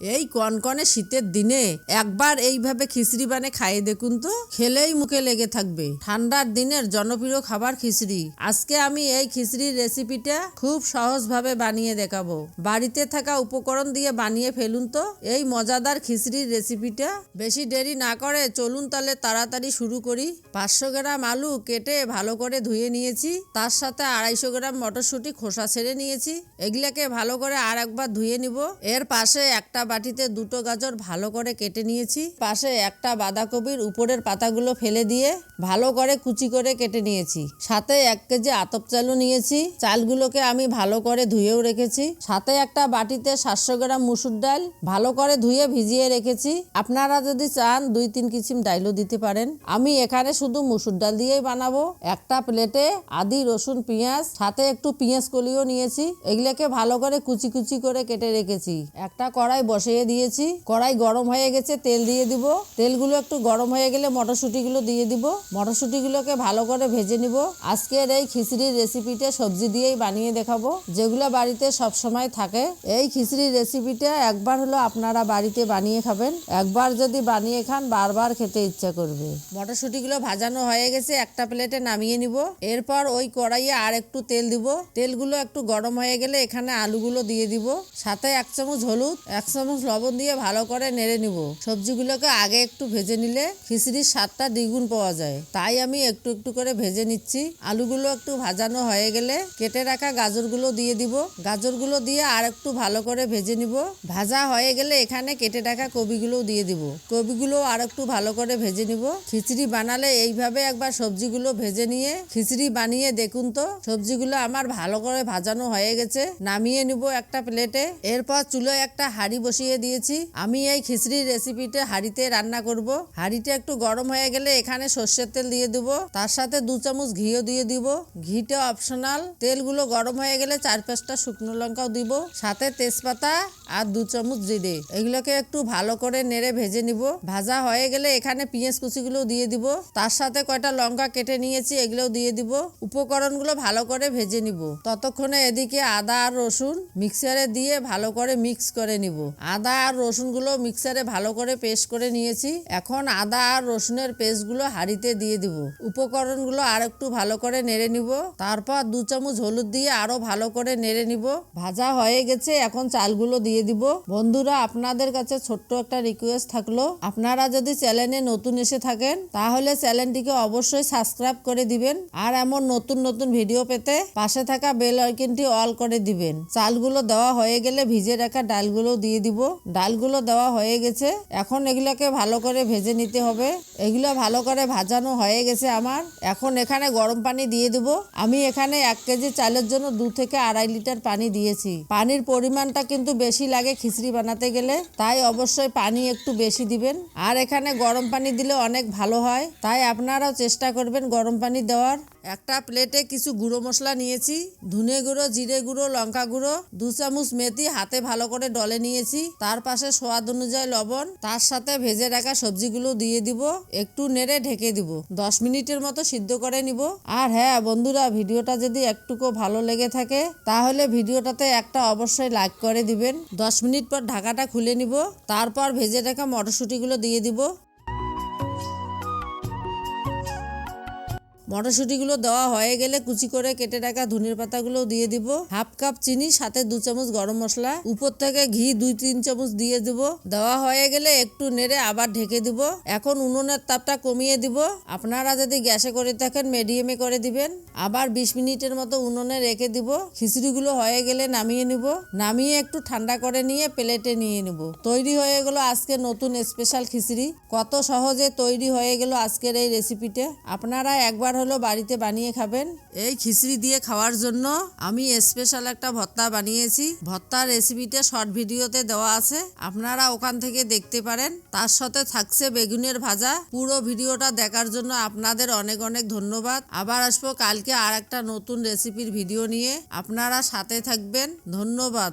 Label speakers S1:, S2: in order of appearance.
S1: এই কনকনে শীতের দিনে একবার এইভাবে খিচড়ি বানে খাইয়ে দেখুন তো, খেলেই মুখে লেগে থাকবে। ঠান্ডার দিনের জনপ্রিয় খাবার খিচড়ি। আজকে আমি এই খিচড়ির রেসিপিটা খুব সহজভাবে বানিয়ে দেখাবো। বাড়িতে থাকা উপকরণ দিয়ে বানিয়ে ফেলুন তো, এই মজাদার খিচড়ির রেসিপিটা। বেশি দেরি না করে চলুন তাহলে তাড়াতাড়ি শুরু করি। পাঁচশো গ্রাম আলু কেটে ভালো করে ধুয়ে নিয়েছি। তার সাথে আড়াইশো গ্রাম মটরশুঁটি খোসা ছেড়ে নিয়েছি। এগুলাকে ভালো করে আর একবার ধুয়ে নিব। এর পাশে একটা বাটিতে দুটো গাজর ভালো করে কেটে নিয়েছি। পাশে একটা বাঁধাকপির উপরের পাতাগুলো ফেলে দিয়ে ভালো করে কুচি করে কেটে নিয়েছি। সাথে এক কেজি আতপ চালও নিয়েছি। চালগুলোকে আমি ভালো করে ধুয়েও রেখেছি। সাথে একটা বাটিতে সাতশো গ্রাম মুসুর ডাল ভালো করে ধুয়ে ভিজিয়ে রেখেছি। আপনারা যদি চান দুই তিন কিসিম ডাইলও দিতে পারেন। আমি এখানে শুধু মুসুর ডাল দিয়েই বানাবো। একটা প্লেটে আদি, রসুন, পেঁয়াজ, সাথে একটু পেঁয়াজ কলিও নিয়েছি। এগুলোকে ভালো করে কুচি কুচি করে কেটে রেখেছি। একটা কড়াই বসিয়ে দিয়েছি। কড়াই গরম হয়ে গেছে, তেল দিয়ে দিব। তেলগুলো একটু গরম হয়ে গেলে মটরশুঁটিগুলো দিয়ে দিব। মটরশুঁটিগুলোকে ভালো করে ভেজে নিব। আজকের এই খিচড়ির রেসিপিটা সবজি দিয়েই বানিয়ে দেখাবো। যেগুলো বাড়িতে সব সময় থাকে, এই খিচড়ির রেসিপিটা একবার হলো আপনারা বাড়িতে বানিয়ে খাবেন। একবার যদি বানিয়ে খান, বারবার খেতে ইচ্ছা করবে। মটরশুঁটিগুলো ভাজানো হয়ে গেছে, একটা প্লেটে নামিয়ে নিব। এরপর ওই কড়াইয়ে আর একটু তেল দিব। তেলগুলো একটু গরম হয়ে গেলে এখানে আলুগুলো দিয়ে দিব। সাথে এক চামচ হলুদ, এক চামচ লবণ দিয়ে ভালো করে নেড়ে নিব। সবজিগুলোকে আগে একটু ভেজে নিলে খিচড়ির স্বাদটা দ্বিগুণ পাওয়া যায়। তাই আমি একটু একটু করে ভেজে নিচ্ছি। আলুগুলো একটু ভাজানো হয়ে গেলে কেটে রাখা গাজরগুলো দিয়ে দিব। গাজরগুলো দিয়ে আর একটু ভালো করে ভেজে নিব। ভাজা হয়ে গেলে এখানে কেটে রাখা কবিগুলো দিয়ে দিব। কবিগুলো আর একটু ভালো করে ভেজে নিব। খিচড়ি বানালে এইভাবে একবার সবজিগুলো ভেজে নিয়ে খিচড়ি বানিয়ে দেখুন তো। সবজিগুলো আমার ভালো করে ভাজানো হয়ে গেছে। নামিয়ে নিব একটা প্লেটে। এরপর চুলোয় একটা হাঁড়ি বসিয়ে দিয়েছি। আমি এই খিচড়ির রেসিপিটা হাঁড়িতে রান্না করব। হাঁড়িটা একটু গরম হয়ে গেলে এখানে সর্ষের তেল দিয়ে দিব। তার সাথে দু চামচ ঘিও দিয়ে দিব। ঘিটা অপশনাল তেলগুলো গরম হয়ে গেলে চার পাঁচটা শুকনো লঙ্কাও দিব। সাথে তেজপাতা আর দু চামচ জিরে এগুলোকে একটু ভালো করে নেড়ে ভেজে নিব। ভাজা হয়ে গেলে এখানে পেঁয়াজ কুচিগুলো দিয়ে দিব। তার সাথে কয়টা লঙ্কা কেটে নিয়েছি, এগুলোও দিয়ে দিব। উপকরণগুলো ভালো করে ভেজে নিব। ততক্ষণে এদিকে আদা আর রসুন মিক্সারে দিয়ে ভালো করে মিক্স করে নিব। আদা আর রসুনগুলো মিক্সারে ভালো করে পেস্ট করে নিয়েছি। এখন আদা আর রসুনের পেস্টগুলো হাঁড়িতে দিয়ে দিব। উপকরণগুলো আর একটু ভালো করে নেড়ে নিব। তারপর দু চামচ হলুদ দিয়ে আরও ভালো করে নেড়ে নিব। ভাজা হয়ে গেছে, এখন চালগুলো দিয়ে দিব। বন্ধুরা, আপনাদের কাছে ছোট্ট একটা রিকোয়েস্ট থাকল। আপনারা যদি চ্যানেলে নতুন এসে থাকেন, তাহলে চ্যানেলটিকে অবশ্যই সাবস্ক্রাইব করে দিবেন আর এমন নতুন নতুন ভিডিও পেতে পাশে থাকা বেল আইকনটি অল করে দিবেন। চালগুলো দেওয়া হয়ে গেলে ভিজে রাখা ডালগুলো দিয়ে দিব। ডালগুলো দেওয়া হয়ে গেছে। এখন এগুলোকে ভালো করে ভেজে নিতে হবে। এগুলো ভালো করে ভাজানো হয়ে গেছে আমার। এখন এখানে গরম পানি দিয়ে দিব। আমি এখানে এক কেজি চালের জন্য দু থেকে আড়াই লিটার পানি দিয়েছি। পানির পরিমাণটা কিন্তু বেশি লাগে খিচড়ি বানাতে গেলে। তাই অবশ্যই পানি একটু বেশি দিবেন। আর এখানে গরম পানি দিলে অনেক ভালো হয়। তাই আপনারাও চেষ্টা করবেন গরম পানি দেওয়ার। একটা প্লেটে কিছু গুঁড়ো মশলা নিয়েছি, ধনে গুঁড়ো, জিরে গুঁড়ো, লঙ্কা গুঁড়ো, দু চামচ মেথি হাতে ভালো করে ডলে নিয়েছি, তার পাশে স্বাদ অনুযায়ী লবণ, তার সাথে ভেজে রাখা সবজিগুলো দিয়ে দিব, একটু নেড়ে ঢেকে দিব, দশ মিনিটের মতো সিদ্ধ করে নিব। আর হ্যাঁ বন্ধুরা, ভিডিওটা যদি একটুকু ভালো লেগে থাকে, তাহলে ভিডিওটাতে একটা অবশ্যই লাইক করে দিবেন। দশ মিনিট পর ঢাকাটা খুলে নিব, তারপর ভেজে রাখা মটরশুঁটিগুলো দিয়ে দিব। মটরশুঁটিগুলো দেওয়া হয়ে গেলে কুচি করে কেটে রাখা ধনের পাতাগুলো দিয়ে দিব। হাফ কাপ চিনি, সাথে দু চামচ গরম মশলা। উপর থেকে ঘি দুই তিন চামচ দিয়ে দিব। দেওয়া হয়ে গেলে একটু নেড়ে আবার ঢেকে দিব। এখন উনুনের তাপটা কমিয়ে দিব। আপনারা যদি গ্যাসে করে থাকেন মিডিয়ামে করে দিবেন। আবার বিশ মিনিটের মতো উনুনে রেখে দিব। খিচুড়িগুলো হয়ে গেলে নামিয়ে নিব। নামিয়ে একটু ঠান্ডা করে নিয়ে প্লেটে নিয়ে নিব। তৈরি হয়ে গেল আজকে নতুন স্পেশাল খিচুড়ি। কত সহজে তৈরি হয়ে গেল আজকের এই রেসিপিটা আপনারা একবার হলো বাড়িতে বানিয়ে খাবেন। এই খিচড়ি দিয়ে খাওয়ার জন্য আমি স্পেশাল একটা ভর্তা বানিয়েছি। ভর্তার রেসিপিটা শর্ট ভিডিওতে দেওয়া আছে। আপনারা ওখান থেকে দেখতে পারেন। তার সাথে থাকছে বেগুনের ভাজা। পুরো ভিডিওটা দেখার জন্য আপনাদের অনেক অনেক ধন্যবাদ। আবার আসব কালকে আর একটা নতুন রেসিপির ভিডিও নিয়ে। আপনারা সাথে থাকবেন। ধন্যবাদ।